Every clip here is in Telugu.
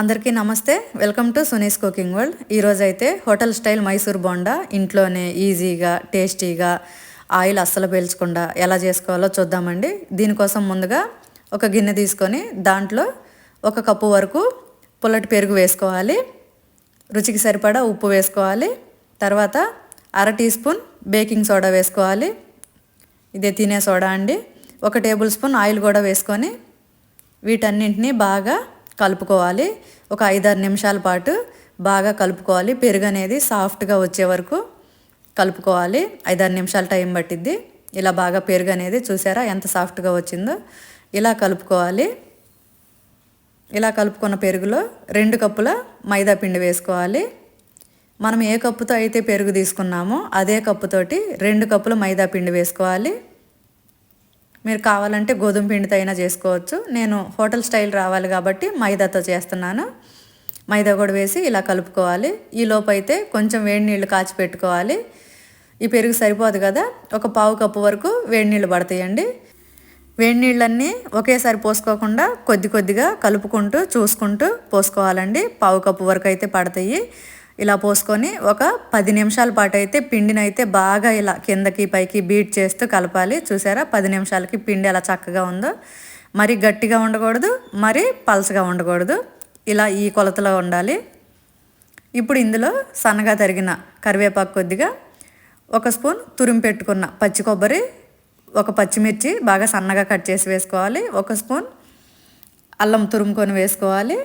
అందరికీ నమస్తే. Welcome to Suni's cooking world. ఈరోజు అయితే హోటల్ స్టైల్ మైసూర్ బోండా. ఇంట్లోనే ఈజీగా టేస్టీగా ఆయిల్ అస్సలు పీల్చకుండా ఎలా చేసుకోవాలో చూద్దామండి. దీనికోసం ముందుగా ఒక గిన్నె తీసుకొని దాంట్లో ఒక కప్పు వరకు పుల్లటి పెరుగు వేసుకోవాలి. రుచికి సరిపడా ఉప్పు వేసుకోవాలి. తర్వాత అర టీ స్పూన్ బేకింగ్ సోడా వేసుకోవాలి. ఇదే తినే సోడా అండి. ఒక టేబుల్ స్పూన్ ఆయిల్ కూడా వేసుకొని వీటన్నింటినీ బాగా కలుపుకోవాలి. ఒక ఐదారు నిమిషాల పాటు బాగా కలుపుకోవాలి. పెరుగు అనేది సాఫ్ట్గా వచ్చే వరకు కలుపుకోవాలి. ఐదారు నిమిషాల టైం పట్టిద్ది. ఇలా బాగా పెరుగు అనేది చూసారా ఎంత సాఫ్ట్గా వచ్చిందో. ఇలా కలుపుకోవాలి. ఇలా కలుపుకున్న పెరుగులో రెండు కప్పుల మైదా పిండి వేసుకోవాలి. మనం ఏ కప్పుతో అయితే పెరుగు తీసుకున్నామో అదే కప్పుతోటి రెండు కప్పుల మైదా పిండి వేసుకోవాలి. మీరు కావాలంటే గోధుమ పిండితో అయినా చేసుకోవచ్చు. నేను హోటల్ స్టైల్ రావాలి కాబట్టి మైదాతో చేస్తున్నాను. మైదా కూడా వేసి ఇలా కలుపుకోవాలి. ఈ లోపైతే అయితే కొంచెం వేడి నీళ్ళు కాచి పెట్టుకోవాలి. ఈ పెరుగు సరిపోదు కదా. ఒక పావు కప్పు వరకు వేడి నీళ్ళు పడతాయండి. వేడి నీళ్ళన్నీ ఒకేసారి పోసుకోకుండా కొద్ది కొద్దిగా కలుపుకుంటూ చూసుకుంటూ పోసుకోవాలండి. పావు కప్పు వరకు అయితే పడతాయి. ఇలా పోసుకొని ఒక పది నిమిషాల పాటు అయితే పిండిని అయితే బాగా ఇలా కిందకి పైకి బీట్ చేస్తూ కలపాలి. చూసారా? పది నిమిషాలకి పిండి ఎలా చక్కగా ఉందో. మరి గట్టిగా ఉండకూడదు మరి పలసగా ఉండకూడదు. ఇలా ఈ కొలతలో ఉండాలి. ఇప్పుడు ఇందులో సన్నగా తరిగిన కరివేపాకు కొద్దిగా ఒక స్పూన్ తురిమి పెట్టుకున్న పచ్చి కొబ్బరి ఒక పచ్చిమిర్చి బాగా సన్నగా కట్ చేసి వేసుకోవాలి. ఒక స్పూన్ అల్లం తురుముకొని వేసుకోవాలి.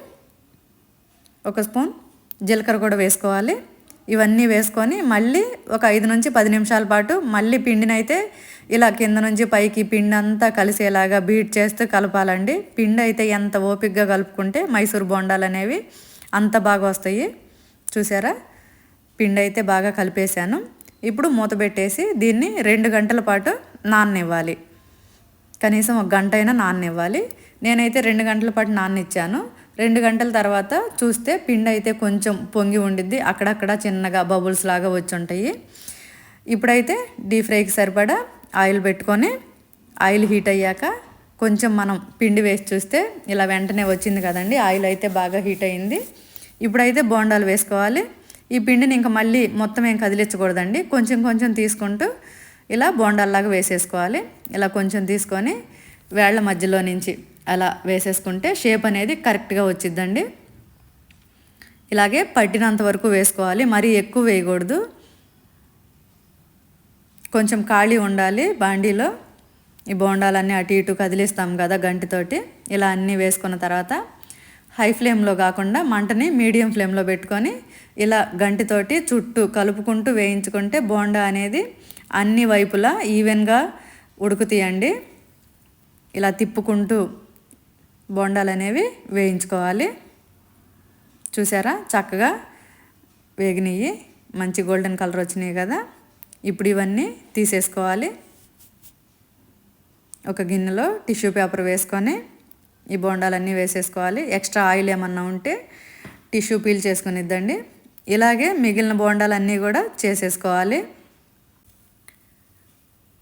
ఒక స్పూన్ జీలకర్ర కూడా వేసుకోవాలి. ఇవన్నీ వేసుకొని మళ్ళీ ఒక ఐదు నుంచి పది నిమిషాల పాటు మళ్ళీ పిండినైతే ఇలా కింద నుంచి పైకి పిండి అంతా కలిసేలాగా బీట్ చేస్తూ కలపాలండి. పిండి అయితే ఎంత ఓపిక్గా కలుపుకుంటే మైసూర్ బోండాలు అనేవి అంత బాగా వస్తాయి. చూసారా? పిండి అయితే బాగా కలిపేశాను. ఇప్పుడు మూత పెట్టేసి దీన్ని రెండు గంటల పాటు నాననివ్వాలి. కనీసం ఒక గంట అయినా నాననివ్వాలి. నేనైతే రెండు గంటల పాటు నాననిచ్చాను. రెండు గంటల తర్వాత చూస్తే పిండి అయితే కొంచెం పొంగి ఉండిద్ది. అక్కడక్కడ చిన్నగా బబుల్స్ లాగా వచ్చి ఉంటాయి. ఇప్పుడైతే డీప్ ఫ్రైకి సరిపడా ఆయిల్ పెట్టుకొని ఆయిల్ హీట్ అయ్యాక కొంచెం మనం పిండి వేసి చూస్తే ఇలా వెంటనే వచ్చింది కదండి. ఆయిల్ అయితే బాగా హీట్ అయింది. ఇప్పుడైతే బోండాలు వేసుకోవాలి. ఈ పిండిని ఇంకా మళ్ళీ మొత్తం ఏం కదిలించకూడదండి. కొంచెం కొంచెం తీసుకుంటూ ఇలా బోండాల్లాగా వేసేసుకోవాలి. ఇలా కొంచెం తీసుకొని వేళ్ళ మధ్యలో నుంచి అలా వేసేసుకుంటే షేప్ అనేది కరెక్ట్గా వచ్చిద్దండి. ఇలాగే పట్టినంత వరకు వేసుకోవాలి. మరీ ఎక్కువ వేయకూడదు. కొంచెం ఖాళీ ఉండాలి బాండీలో. ఈ బోండాలన్నీ అటు ఇటు కదిలిస్తాం కదా గంటితోటి. ఇలా అన్నీ వేసుకున్న తర్వాత హై ఫ్లేమ్లో కాకుండా మంటని మీడియం ఫ్లేమ్లో పెట్టుకొని ఇలా గంటితోటి చుట్టూ కలుపుకుంటూ వేయించుకుంటే బోండా అనేది అన్ని వైపులా ఈవెన్గా ఉడుకుతీయండి. ఇలా తిప్పుకుంటూ బోండాలు అనేవి వేయించుకోవాలి. చూసారా? చక్కగా వేగినవి మంచి గోల్డెన్ కలర్ వచ్చినాయి కదా? ఇప్పుడు ఇవన్నీ తీసేసుకోవాలి. ఒక గిన్నెలో టిష్యూ పేపర్ వేసుకొని ఈ బోండాలన్నీ వేసేసుకోవాలి. ఎక్స్ట్రా ఆయిల్ ఏమన్నా ఉంటే టిష్యూ పీల్ చేసుకునిద్దండి. ఇలాగే మిగిలిన బోండాలన్నీ కూడా చేసేసుకోవాలి.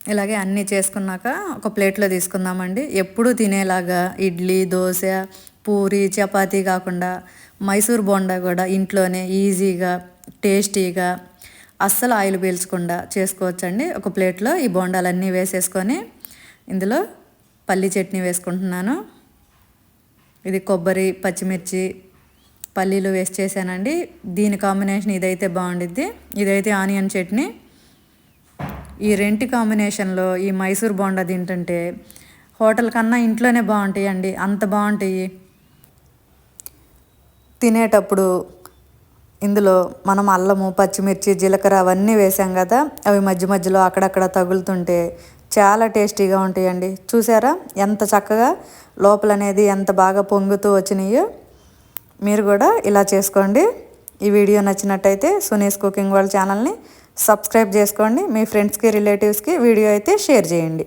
ఇలాగే అన్నీ చేసుకున్నాక ఒక ప్లేట్లో తీసుకుందామండి. ఎప్పుడు తినేలాగా ఇడ్లీ దోశ పూరి చపాతీ కాకుండా మైసూర్ బోండా కూడా ఇంట్లోనే ఈజీగా టేస్టీగా అస్సలు ఆయిల్ పీల్చకుండా చేసుకోవచ్చండి. ఒక ప్లేట్లో ఈ బోండాలన్నీ వేసేసుకొని ఇందులో పల్లి చట్నీ వేసుకుంటున్నాను. ఇది కొబ్బరి పచ్చిమిర్చి పల్లీలు వేసి చేశానండి. దీని కాంబినేషన్ ఇదైతే బాగుండిద్ది. ఇదైతే ఆనియన్ చట్నీ. ఈ రెంటి కాంబినేషన్లో ఈ మైసూర్ బోండా తింటుంటే హోటల్ కన్నా ఇంట్లోనే బాగుంటాయి అండి అంత బాగుంటాయి. తినేటప్పుడు ఇందులో మనం అల్లము పచ్చిమిర్చి జీలకర్ర అవన్నీ వేసాం కదా అవి మధ్య మధ్యలో అక్కడక్కడ తగులుతుంటే చాలా టేస్టీగా ఉంటాయండి. చూసారా? ఎంత చక్కగా లోపల అనేది ఎంత బాగా పొంగుతూ వచ్చినాయో మీరు కూడా ఇలా చేసుకోండి. ఈ వీడియో నచ్చినట్టయితే సునీస్ కుకింగ్ వాళ్ళ ఛానల్ని సబ్స్క్రైబ్ చేసుకోండి. మీ ఫ్రెండ్స్కి రిలేటివ్స్కి వీడియో అయితే షేర్ చేయండి.